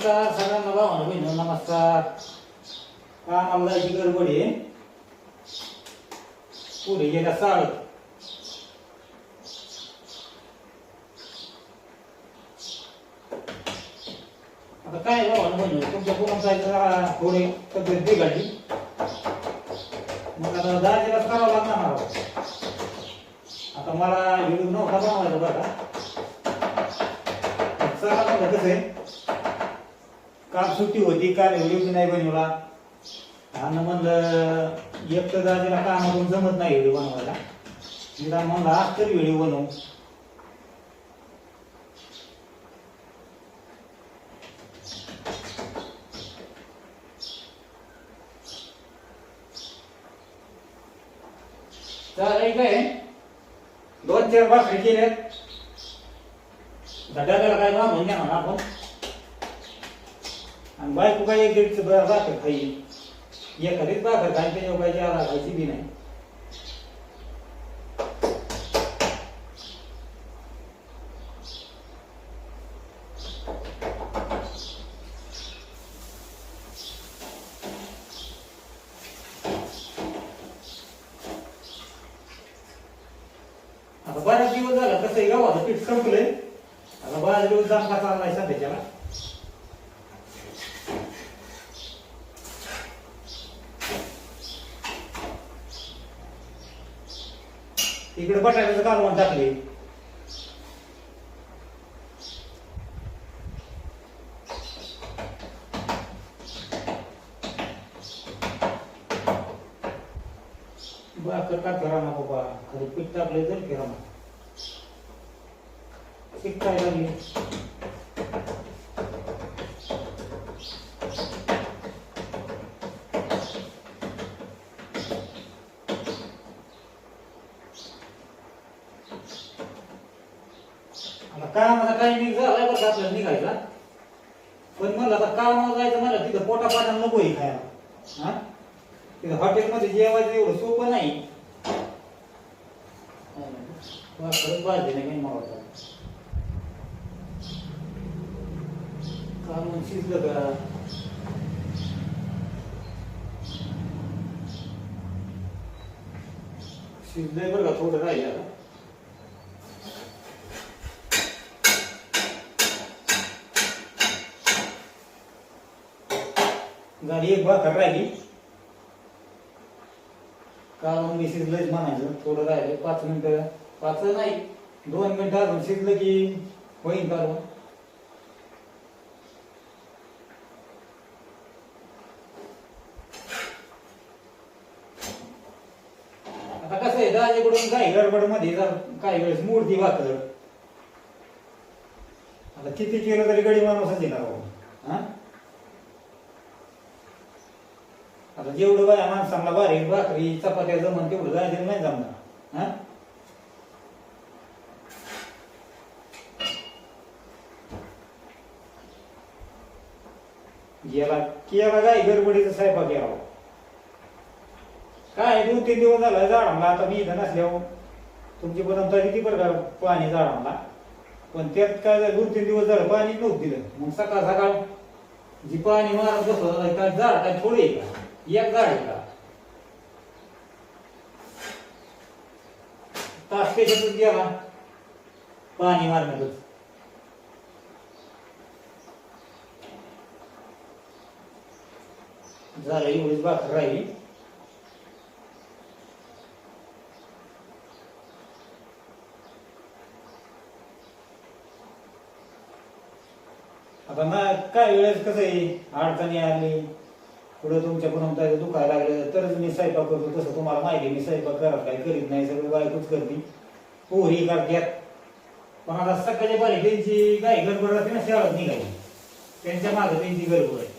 नमस्कार सगळ्यांना भावना बहिणी नमस्कार. का मला जायची गडबड आहे. पुढे गेल्या साळ? आता काय भावना बहिणी म्हणजे तुमच्या पुरण जायचं जरा थोडी तब्येत बिघडली. मग आता दाजीलाच करावं लागणार मला आता मला व्हिडिओ नव्हता बनवायचा बघा. का चला कसं आहे. काल सुट्टी होती काल व्हिडिओ नाही बनवला आणि म्हणलं एक तर दाजीला कामातून जमत नाही व्हिडिओ बनवायला. तिला म्हणलं आज तरी व्हिडिओ बनवू. चालेल काय दोन चार भाकरी केल्यात. काय बा म्हणजे म्हणा आपण. आणि बायको काय एक दीडचं बा- भाकर खाई एखादीच भाकर खाई त्याच्यावर काय खायची बी नाही आता बऱ्याच दिवस झाला कसं आहे गावाचं पीठ संपलंय आता बऱ्याच दिवस जामका चाललाय सध्याच्याला इकडे बटाट्याचं कालवण टाकले. भाकर का करा ना बाबा? खरी पीठ टाकले तर किराणा ना पीठ काय लागली आता कामाचा टायमिंग झालाय बरं का आपल्याला निघायचा पण म्हणलं आता कामाला जायचं म्हणलं तिथं पोटा पाटा नको ही खायला. हा? तिथं हॉटेलमध्ये जेवायचं एवढं सोपं नाही. खरंच नाही काही मला का मग शिजलं का? शिजलंय बरं का थोडं राहिलं झाली एक भाकर राहिली. काल मग मी शिजलंच म्हणायचं थोडं राहिलं पाच मिनिटं पाच नाही दोन मिनिटं अजून शिजलं की होईन कालवण आता कसं आहे दाजेकडून काही गडबडमध्ये जर काही वेळेस मूर्ती भाकर आता किती केलं तरी गडी माणूसच येणार हो. हा? आता जेवढं बाया माणसांना बारीक भाकरी चपात्या जमन तेवढं जायचं नाही जमणार. हा? याला केला काय गडबडीचा स्वयंपाक गेला काय दोन तीन दिवस झाला झाडांना आता मी इथं नसल्यावर तुमची परंपरा किती बरं का पाणी झाडांना? पण त्यात काय झालं दोन तीन दिवस झालं पाणी नव्हतं दिलं. मग सकाळ सकाळ जी पाणी मारत बसवत काय झाड काय थोडे का? एक झाड आहे का तास त्याच्यातच गेला पाणी मारण्यातच झालं एवढीच भाकर राहिली आता ना काय वेळेस कसं आहे अडचणी आली पुढे तुमच्या पुन्हा दुखायला लागलं तरच मी स्वयंपाक करतो तसं तुम्हाला माहिती आहे, मी स्वयंपाक करत काय करीत नाही सगळं बायकोच करते. पोरी करत्यात पण आता सकाळच्या पाणी त्यांची काही गडबड असते ना शहरात निघाली. त्यांच्या मागे त्यांची गडबड आहे.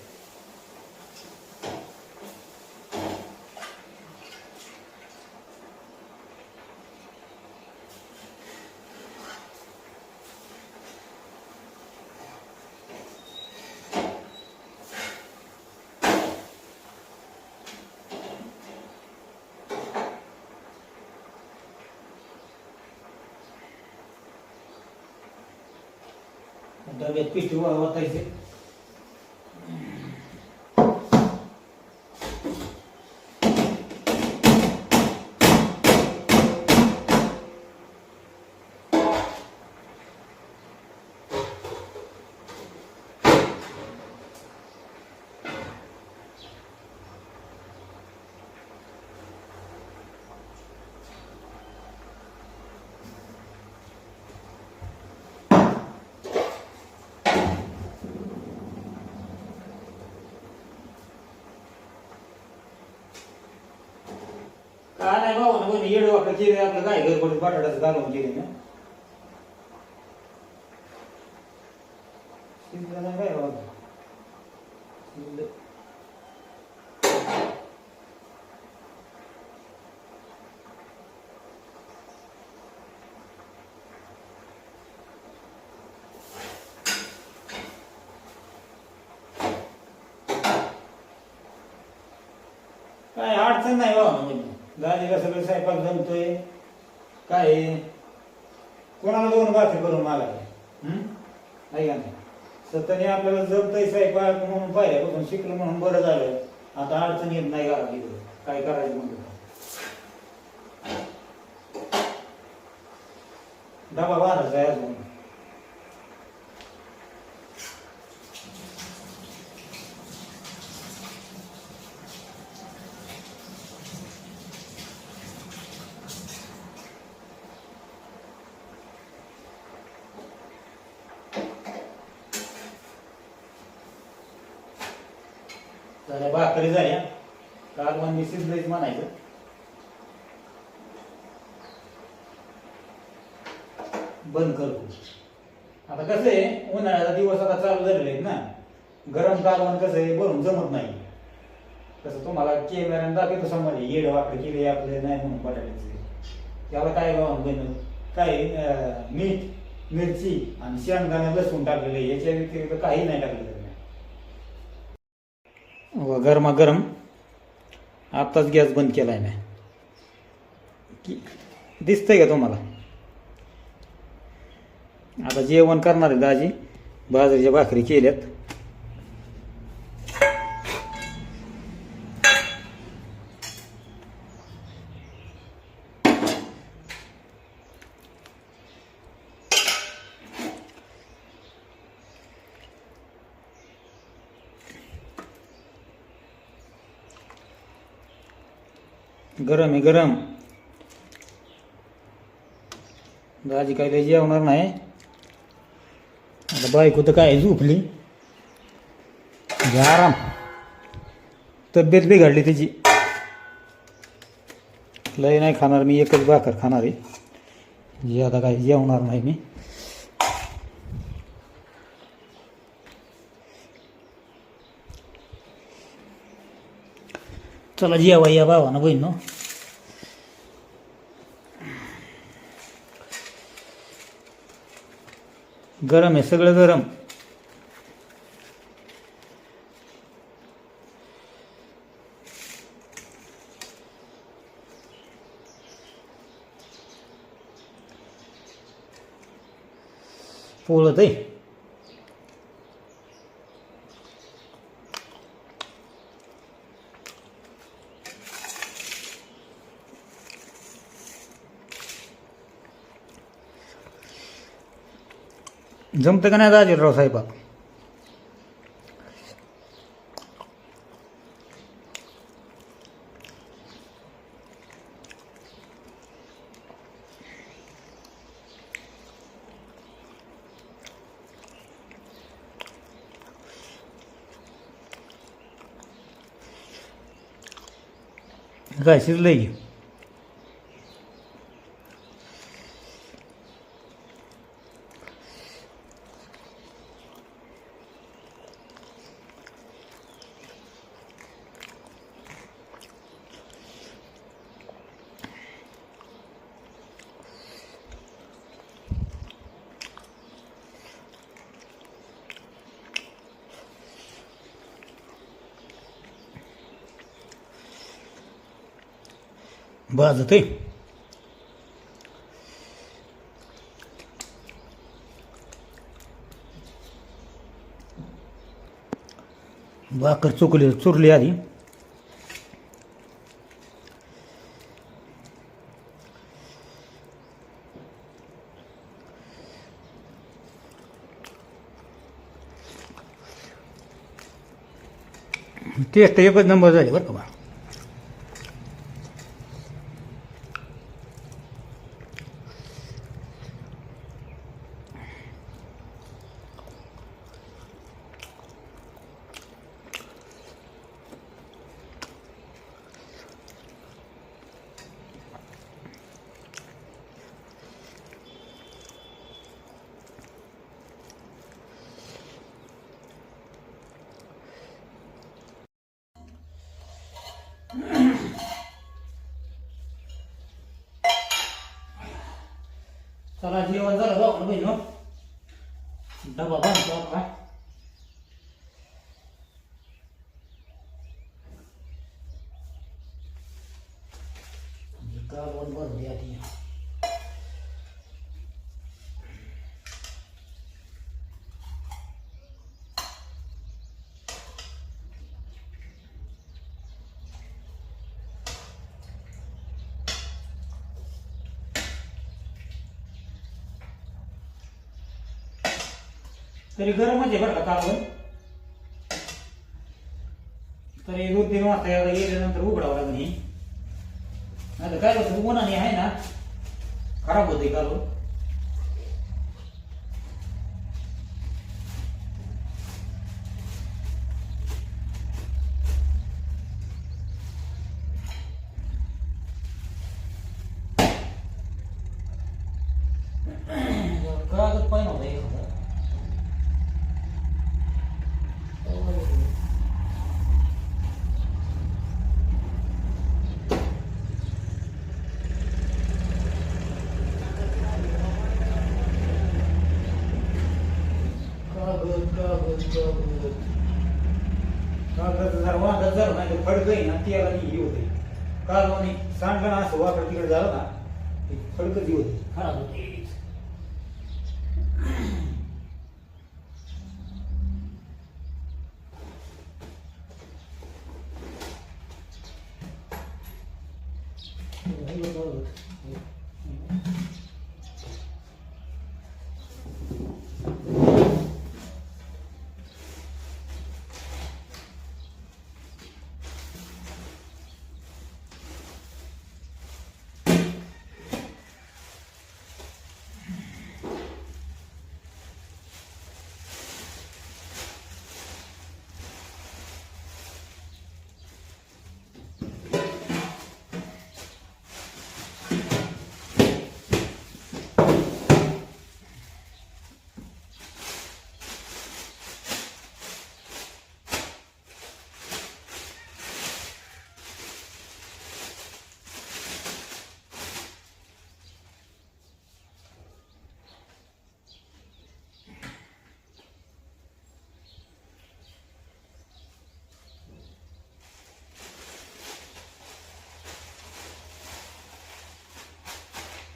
डब्यात पिठी वाटायचे काय नाही भाऊ ना कोणी येड वाकडं केले आपलं काय घर पडून बटाट्याचं घालून केले ना शिजलं नाही काय बाबा सगळं स्वयंपाक जमतोय. काय आहे? कोणाला दोन भाकरी करून मला नाही का नाही? सत्याने आपल्याला जमतंय स्वयंपाक म्हणून पाहिल्यापासून शिकलं म्हणून बरं झालं. आता अडचण येत नाही घरात इथं काय करायचं म्हणलं डबा बांधायचा आहे अजून. झाल्या भाकरी झाल्या. काल म्हणजे शिजलंच म्हणायचं. बंद करतो आता कसं आहे उन्हाळ्याचा दिवस आता चालू झालेले आहेत ना. गरम कालवण कसं आहे भरून जमत नाही. तसं तुम्हाला कॅमेऱ्याने दाखवतो समजा येड वाकडे केले आपले नाही म्हणून बटाट्याचे. त्याला काय गावून बनव काय मीठ मिरची आणि शेंगदाणे लसूण टाकलेलं आहे. याच्या व्यतिरिक्त काही नाही टाकलेलं व गरमागरम आत्ताच गॅस बंद केला आहे मी. की दिसतंय का तुम्हाला? आता जेवण करणार आहे दाजी. बाजरीच्या भाकरी केल्यात. गरम आहे गरम. दाजी काही लय जेवणार नाही. आता बायको तर काय झोपली? घ्या आराम. तब्येत बिघडली त्याची लय नाही खाणार मी एकच भाकर खाणार आहे. जे आता काही जेवणार नाही मी. चला जेवा या भावानं बहीण गरम आहे सगळं गरम. पोळत आहे. जमतं का नाही दाजीराव साहेबा? काय शिरलंय भाजत ते भाकर चुकली चुरली आधी टेस्ट एकच नंबर झाली बरं का चला जेवण झालं जाऊ ना बहिण डबा बांधतो आपला कालवण भरली आधी तरी गरमच आहे म्हणजे बरं का कालवण तरी दोन तीन वाजता एकदा गेल्यानंतर उघडावं लागेल नाही तर काय होतं उन्हाने आहे ना खराब होते कालवण. Carbonica.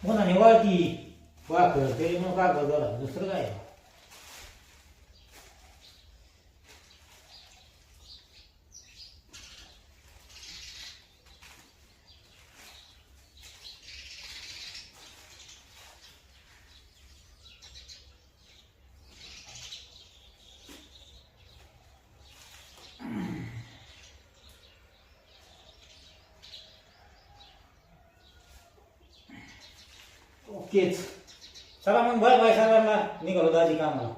उन्हाने वाळती वाकर तरी मग कागद दुसरं काय? ओकेच चला मग बाय बाय सगळ्यांना. निघालो दाजी कामाला.